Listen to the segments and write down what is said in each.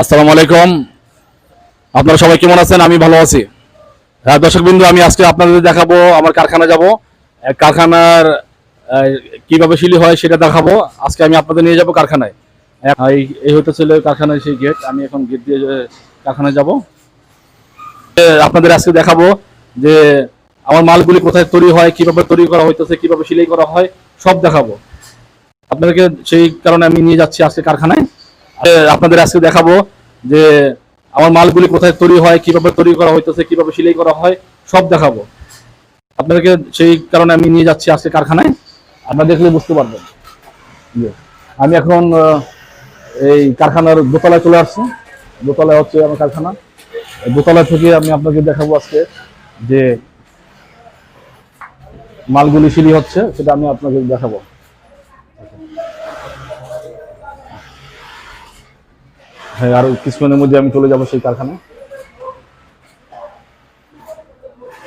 আসসালামু আলাইকুম। আপনারা সবাই কেমন আছেন? আমি ভালো আছি। হ্যাঁ দর্শক বিন্দু আমি আজকে আপনাদের দেখাবো, আমার কারখানা যাব। কারখানার কীভাবে শিলি হয় সেটা দেখাবো। আজকে আমি আপনাদের নিয়ে যাব কারখানায়। এই হতে ছিল কারখানায় সেই গেট আমি এখন গেট দিয়ে কারখানায় যাব। আপনাদের আজকে দেখাবো যে আমার মালগুলি কোথায় তৈরি হয়, কীভাবে তৈরি করা হইতেছে, কীভাবে সেলাই করা হয়, সব দেখাবো। আপনাদেরকে সেই কারণে আমি নিয়ে যাচ্ছি আজকে কারখানায়। আপনাদের আজকে দেখাবো যে আমার মালগুলি কোথায় তৈরি হয়, কীভাবে তৈরি করা হইতেছে, কীভাবে সিলাই করা হয়, সব দেখাবো। আপনাদেরকে সেই কারণে আমি নিয়ে যাচ্ছি আজকে কারখানায়। আপনারা দেখলে বুঝতে পারবেন। আমি এখন এই কারখানার দোতলায় চলে আসছি। দোতলায় হচ্ছে আমার কারখানা। দোতলা থেকে আমি আপনাকে দেখাবো আজকে যে মালগুলি সিলি হচ্ছে, সেটা আমি আপনাকে দেখাবো। হ্যাঁ আর কিছুক্ষণের মধ্যে আমি চলে যাব সেই কারখানায়।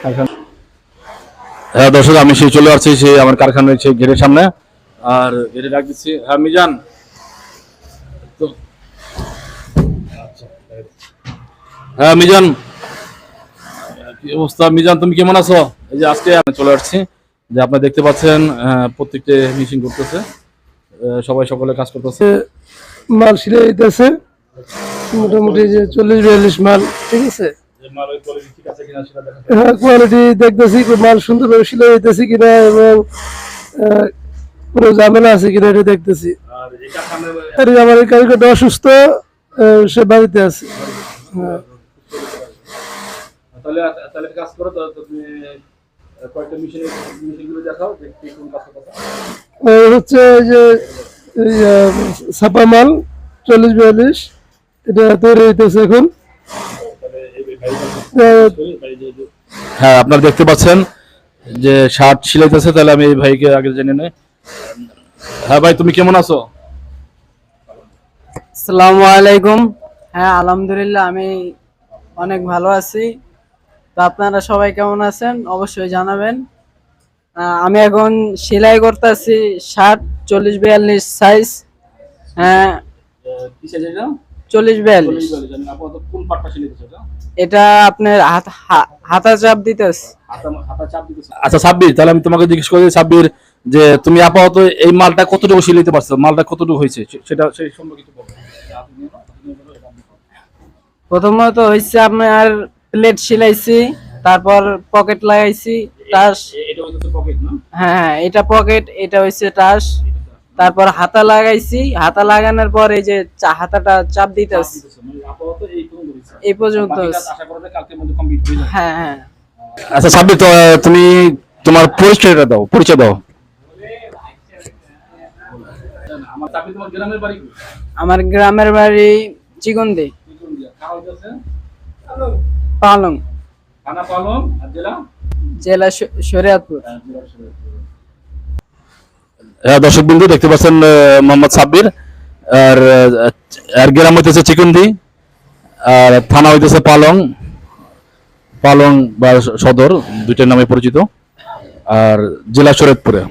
কারখানা হ্যাঁ দর্শক আমি সেই চলে আসছি সেই আমার কারখানার সেই গেটের সামনে। আর গেটে ডাক দিচ্ছি হ্যাঁ মিজান। তো আচ্ছা, হ্যাঁ মিজান। কি অবস্থা? মিজান তুমি কেমন আছো? এই যে আজকে আমি চলে আসছি যে আপনারা দেখতে পাচ্ছেন প্রত্যেকটা মিশিং করতেছে সবাই সকলে কাজ করতেছে। মাল সিলাই দিতেছে। মোটামুটি যে চল্লিশ বিয়াল্লিশ মাল। ঠিক আছে। হ্যাঁ কোয়ালিটি দেখতেছি মাল সুন্দরভাবে সিলাই দিতেছি কিনা এবং কোনো ঝামেলা আছে কিনা এটা দেখতেছি। আর আমার এই কারিগরটা অসুস্থ আহ, সে বাড়িতে আছে। হ্যাঁ। হচ্ছে এই যে ছাপা মাল চল্লিশ বিয়াল্লিশ। এটা তৈরি হইতেছে এখন। হ্যাঁ আপনারা দেখতে পাচ্ছেন যে শার্ট সিলাইতেছে তাহলে আমি এই ভাইকে আগে জেনে নেই। হ্যাঁ ভাই তুমি কেমন আছো? আসসালামু আলাইকুম। হ্যাঁ আলহামদুলিল্লাহ আমি অনেক ভালো আছি। তো আপনারা সবাই কেমন আছেন? অবশ্যই জানাবেন। আহ, আমি এখন সেলাই করতেছি শার্ট চল্লিশ বিয়াল্লিশ সাইজ হ্যাঁ। চল্লিশ বিয়াল্লিশ। কোন পাটটা সিলাইতেছো এটা আপনার হা- হাতা চাপ দিতেছে আচ্ছা সাব্বির তাহলে আমি তোমাকে জিজ্ঞেস করি সাব্বির যে তুমি আপাতত এই মালটা কতটুকু সিলাইতে পারছ? মালটা কতটুকু হয়েছে? সেটা সেই সম্পর্কে কিছু বলো। প্রথমত হচ্ছে আপনার প্লেট সিলাইছি তারপর পকেট লাগাইছি টাস এটা হচ্ছে পকেট না? হ্যাঁ হ্যাঁ এটা পকেট এটা হচ্ছে টাস তারপর হাতা লাগাইছি হাতা লাগানোর পর এই যে হাতাটা চাপ দিতেছি আপাতত এই পর্যন্ত হয়ে যাবে। হ্যাঁ হ্যাঁ। আচ্ছা সাব্বির তো তুমি তোমার পরিচয়টা দাও পরিচয় দাও। আমার গ্রামের বাড়ি আমার গ্রামের চিকন্দি। পালং। জেলা? শরিয়াতপুর। হ্যাঁ দর্শক বিন্দু দেখতে পাচ্ছেন মোহাম্মদ সাব্বির, আর আর গ্রাম হইতেছে চিকুন্দি, আর থানা হইতেছে পালং পালং বা সদর, দুইটার নামে পরিচিত, আর জেলা শরীয়তপুরে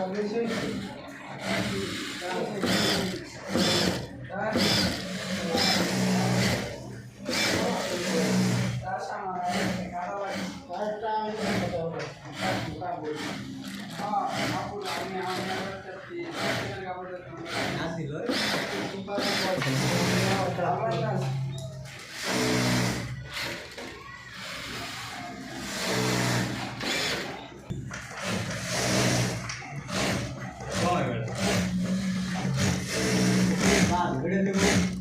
Thank you. video tiếp theo